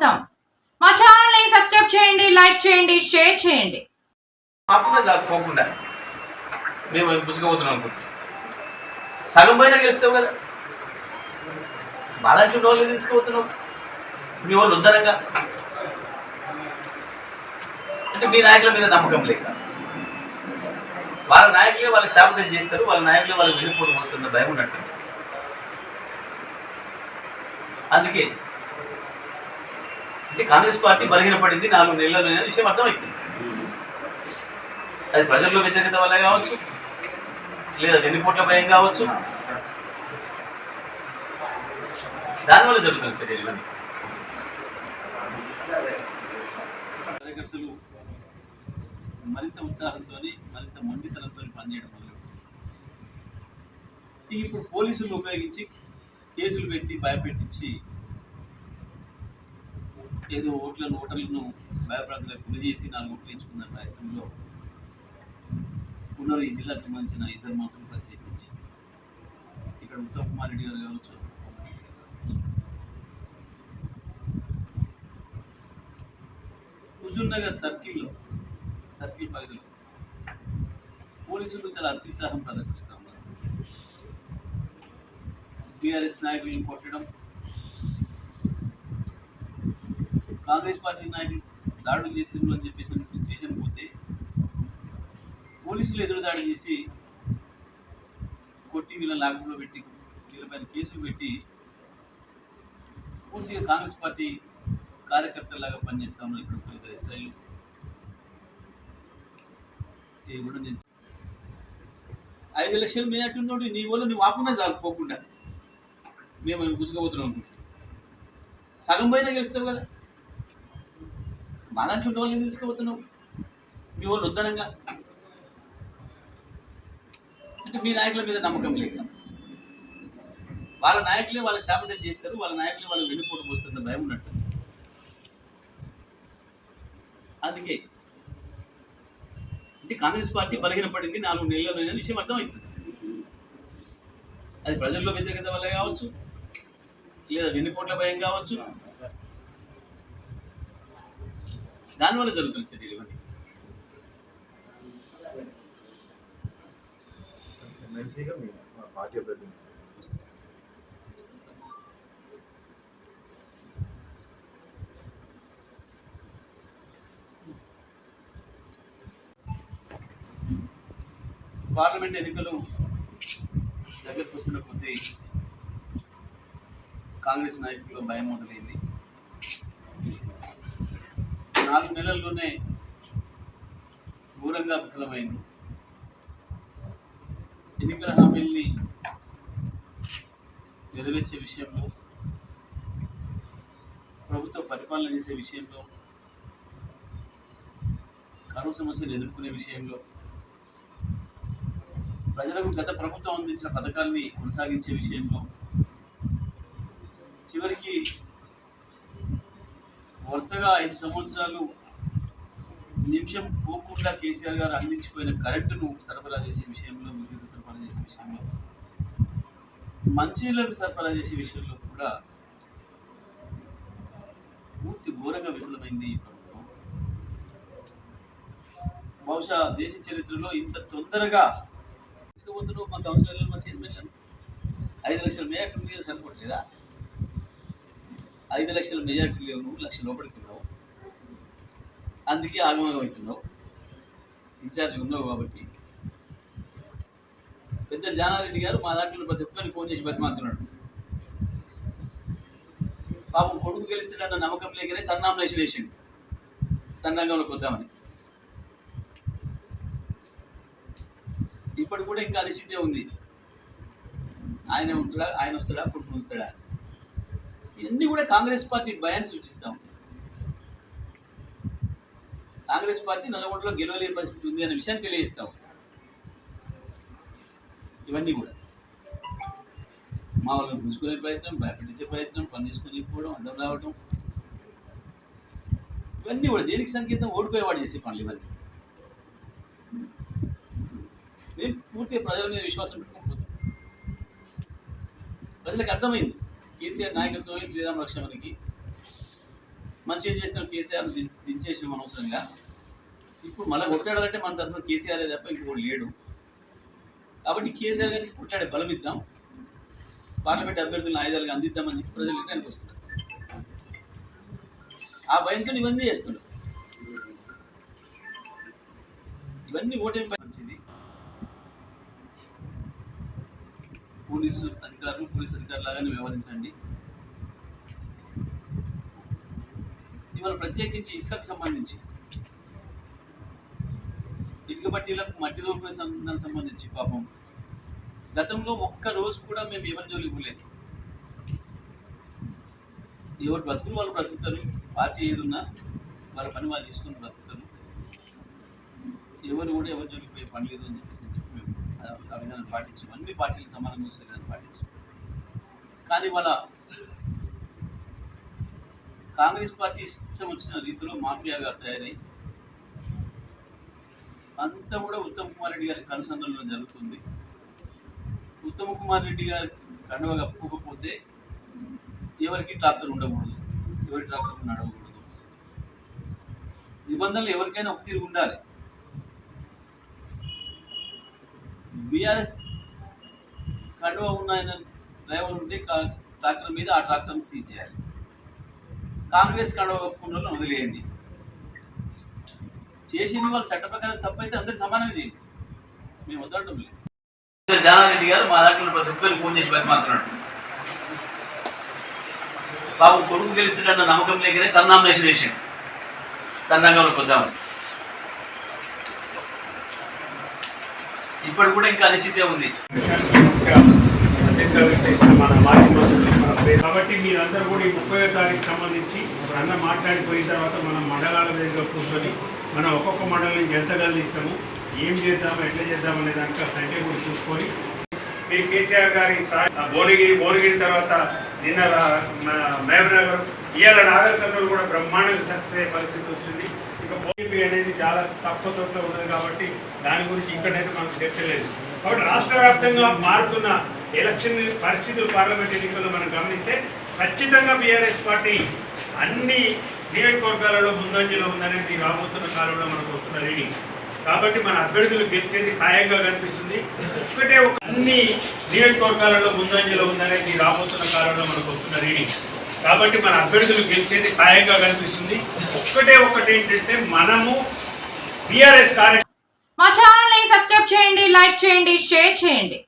స్వాగతం మా ఛానల్ని సబ్స్క్రైబ్ చేయండి లైక్ చేయండి షేర్ చేయండి. ఆపుకునే చాలు పోకుండా. మేము పుచ్చుకోబోతున్నాం అనుకుంటున్నాం సగం పైన గెలుస్తావు కదా. బాధాంటి వాళ్ళు తీసుకుపోతున్నావు. మీ వాళ్ళు ఉద్దరంగా అంటే మీ నాయకుల మీద నమ్మకం లేక. వాళ్ళ నాయకులే వాళ్ళకి సాబితం చేస్తారు వాళ్ళ నాయకులే వాళ్ళకి వెళ్ళిపోవడం వస్తున్న భయం ఉన్నట్టు. అందుకే అంటే కాంగ్రెస్ పార్టీ బలహీనపడింది నాలుగు నెలలు అనే విషయం అర్థమవుతుంది. అది ప్రజల్లో వ్యతిరేకత వల్ల కావచ్చు లేదా వెన్నుపోట్ల భయం కావచ్చు. దానివల్ల జరుగుతుంది సార్ ఇవన్నీ. కార్యకర్తలు మరింత ఉత్సాహంతో మరింత మొండితనంతో పనిచేయడం మొదలు ఇప్పుడు పోలీసులు ఉపయోగించి కేసులు పెట్టి భయపెట్టించి ఏదో ఓట్లను ఓటర్లను భయప్రాంతాలకు గురి చేసి నాలుగు ఓట్లు ఎంచుకున్న ప్రయత్నంలో పునరు ఈ జిల్లాకు సంబంధించిన ఇద్దరు మాత్రం ప్రత్యేకించి ఇక్కడ ఉత్తమ్ కుమార్ రెడ్డి గారు కావచ్చు. హుజూర్ నగర్ సర్కిల్లో సర్కిల్ పరిధిలో పోలీసులు చాలా అత్యుత్సాహం ప్రదర్శిస్తూ ఉన్నారు. బీఆర్ఎస్ నాయకులను కొట్టడం కాంగ్రెస్ పార్టీ నాయకులు దాడులు చేసిండ్రు అని చెప్పేసి స్టేషన్ పోతే పోలీసులు ఎదురు దాడి చేసి కొట్టి వీళ్ళ లాగంలో పెట్టి వీళ్ళపైన కేసులు పెట్టి పూర్తిగా కాంగ్రెస్ పార్టీ కార్యకర్తలాగా పనిచేస్తా ఉన్నారు ఇక్కడ ఒక ఇద్దరు ఎస్ఐలు కూడా నేను ఐదు లక్షలు మేయట్టు ఉన్నోడు నీ వల్ల నువ్వు ఆపుకున్నా చాలు పోకుండా. మేము అవి గుచ్చుకోబోతున్నాం సగం పైన గెలుస్తావు కదా. మా దాంట్లో ఉన్న వాళ్ళని తీసుకుపోతున్నావు? మీ వాళ్ళు వద్దనంగా. అంటే మీ నాయకుల మీద నమ్మకం లేదు. వాళ్ళ నాయకులే వాళ్ళకి శాపటేజ్ చేస్తారు వాళ్ళ నాయకులే వాళ్ళకి వెన్నుపోటు పోస్తున్న భయం ఉన్నట్టు. అందుకే అంటే కాంగ్రెస్ పార్టీ బలహీనపడింది నాలుగు నెలలు అనే విషయం అర్థమవుతుంది. అది ప్రజల్లో వ్యతిరేకత వల్ల కావచ్చు లేదా వెన్నుపోట్ల భయం కావచ్చు దానివల్ల జరుగుతుంది చర్యలు ఇవన్నీ. పార్లమెంట్ ఎన్నికలు దగ్గరకు వస్తున్న కొద్దీ కాంగ్రెస్ నాయకుల్లో భయం మొదలైంది నాలుగు నెలల్లోనే ఘోరంగా విఫలమైంది. ఎన్నికల హామీల్ని నెరవేర్చే విషయంలో ప్రభుత్వ పరిపాలన చేసే విషయంలో కరువు సమస్యను ఎదుర్కొనే విషయంలో ప్రజలకు గత ప్రభుత్వం అందించిన పథకాల్ని కొనసాగించే విషయంలో చివరికి వరుసగా ఐదు సంవత్సరాలు నిమిషం పోకుండా కేసీఆర్ గారు అందించిపోయిన కరెంటును సరఫరా చేసే విషయంలో విద్యుత్ సరఫరా చేసే విషయంలో మంచినీళ్ళను సరఫరా చేసే విషయంలో కూడా పూర్తి ఘోరంగా విఫలమైంది ఈ ప్రభుత్వం. బహుశా దేశ చరిత్రలో ఇంత తొందరగా తీసుకుపోతున్నారు మా కౌన్సిలర్లు మా చైర్మన్ ఐదు లక్షల మెజార్టీ సరిపోవట్లేదా? ఐదు లక్షల మెజార్టీ లేవు నువ్వు లక్ష లోపలికి ఉన్నావు. అందుకే ఆగమగం అవుతున్నావు. ఇన్ఛార్జ్ ఉన్నావు కాబట్టి. పెద్ద జానారెడ్డి గారు మా దాంట్లో ప్రతి ఒక్కరిని ఫోన్ చేసి బతిమాతున్నాడు పాపం కొడుకు గెలుస్తాడన్న నమ్మకం లేకనే తన నామినేషన్ వేసిండు తన రంగంలోకి వద్దామని ఇప్పటి కూడా ఇంకా అనిశ్చితే ఉంది. ఆయన ఉంటాడా? ఆయన వస్తాడా? కొడుకు వస్తాడా? ఇవన్నీ కూడా కాంగ్రెస్ పార్టీ భయాన్ని సూచిస్తాం. కాంగ్రెస్ పార్టీ నల్గొండలో గెలవలేని పరిస్థితి ఉంది అనే విషయాన్ని తెలియజేస్తాం. ఇవన్నీ కూడా. మా వాళ్ళని పుంజుకునే ప్రయత్నం భయపెట్టించే ప్రయత్నం పని తీసుకుని పోవడం అడ్డం రావడం. ఇవన్నీ కూడా దేనికి సంకేతం? ఓడిపోయేవాడు చేసే పనులు ఇవన్నీ. మేము పూర్తిగా ప్రజల మీద విశ్వాసం పెట్టుకోకపోతాం ప్రజలకు అర్థమైంది. కేసీఆర్ నాయకత్వమే శ్రీరామ రక్షమనికి మంచిగా చేసిన కేసీఆర్ దిం- దించేసాం అనవసరంగా ఇప్పుడు మళ్ళీ కొట్టాడాలంటే మన తరఫున కేసీఆర్ తప్ప ఇంకోటి లేడు. కాబట్టి కేసీఆర్ గారికి కొట్లాడే బలం ఇద్దాం. పార్లమెంట్ అభ్యర్థులను ఆయుధాలుగా అందిద్దామని చెప్పి ప్రజలు నిర్ణయానికి వస్తున్నారు. ఆ భయంతో ఇవన్నీ చేస్తున్నాడు. ఇవన్నీ ఓటమి మంచిది. పోలీసు అధికారులు పోలీస్ అధికారులు లాగానే వ్యవహరించండి. ఇవాళ ప్రత్యేకించి ఇసుకకు సంబంధించి. ఇటుక బట్టీలకు మట్టి దోపిడీ దానికి సంబంధించి పాపం. గతంలో ఒక్క రోజు కూడా మేము ఎవరి జోలికి పోలేదు. ఎవరు బ్రతుకులు వాళ్ళు బ్రతుకుతారు. పార్టీ ఏదున్నా వాళ్ళ పని వాళ్ళు తీసుకొని బ్రతుకుతారు. ఎవరు కూడా ఎవరి జోలికి పోయే పని లేదు అని చెప్పేసి చెప్పి మేము ఆ- పాటించు విధానం పాటించాం అన్ని పార్టీలు సమానంగా చూసే విధానం పాటించాం కానీ వాళ్ళ కాంగ్రెస్ పార్టీ ఇష్టం వచ్చిన రీతిలో మాఫియాగా తయారై అంతా కూడా ఉత్తమ్ కుమార్ రెడ్డి గారి కనుసన్నల్లో జరుగుతుంది. ఉత్తమ్ కుమార్ రెడ్డి గారి కండవ కప్పుకోకపోతే ఎవరికి ట్రాక్టర్ ఉండకూడదు ఎవరి ట్రాక్టర్ నడవకూడదు. నిబంధనలు ఎవరికైనా ఒక తీరు ఉండాలి. బీఆర్ఎస్ కడువ ఉన్న డ్రైవర్ ఉంటే ట్రాక్టర్ మీద ఆ ట్రాక్టర్ని సీజ్ చేయాలి. కాంగ్రెస్ కడువ కప్పుకున్న వదిలేయండి. చేసింది వాళ్ళు చట్ట ప్రకారం తప్పైతే అందరికి సమానంగా చేయండి. మేము వదలడం లేదు. జానారెడ్డి గారు మా దాంట్లో ప్రతి ఒక్కరికి ఫోన్ చేసి బతిమాలుతున్నాడు బాబు కొడుకు గెలుస్తాడన్న నమ్మకం లేకనే తన నామినేషన్ వేసాడు. తన రంగంలోకి వద్దామని. ఇప్పుడు కూడా ఇంకా అనిశ్చితే ఉంది. కాబట్టి మీరందరూ కూడా ఈ ముప్పై తారీఖు సంబంధించి ఇప్పుడు అన్న మాట్లాడిపోయిన తర్వాత మనం మండలాల మీద కూర్చొని మనం ఒక్కొక్క మండలం ఎంత గల్లిస్తాము ఏం చేద్దాము ఎట్లా చేద్దాము అనే దానికి సంఖ్య కూడా చూసుకొని మీ కేసీఆర్ గారి సహాయ ఆ భువనగిరి భువనగిరి తర్వాత నిన్న రా- మహబూబ్నగర్ ఇవాళ నాగర్ కర్నూలు కూడా బ్రహ్మాండంగా సక్సెస్ అయ్యే పరిస్థితి వస్తుంది ఓటీపీ అనేది చాలా తక్కువ తోటలో ఉన్నది కాబట్టి దాని గురించి ఇక్కడైతే మనకు చర్చలేదు కాబట్టి రాష్ట్ర వ్యాప్తంగా మారుతున్న ఎలక్షన్ పరిస్థితులు పార్లమెంట్ ఎన్నికల్లో మనం గమనిస్తే ఖచ్చితంగా బీఆర్ఎస్ పార్టీ అన్ని నియోజకవర్గాలలో ముందంజలో ఉందనేది రాబోతున్న కాలంలో మనకు వస్తున్న రీడింగ్. కాబట్టి మన అభ్యర్థులు గెలిచేది ఖాయంగా కనిపిస్తుంది. ఒక్కటే ఒక అన్ని నియోజకవర్గాలలో ముందంజలో ఉందనేది రాబోతున్న కాలంలో మనకు వస్తున్న రీడింగ్. కాబట్టి మన అభ్యర్థులు గెలిచేది ఖాయంగా కనిపిస్తుంది. ఒక్కటే ఒకటి ఏంటంటే మనము బీఆర్ఎస్ కార్యక్రమం మా ఛానల్ని సబ్స్క్రైబ్ చేయండి లైక్ చేయండి షేర్ చేయండి.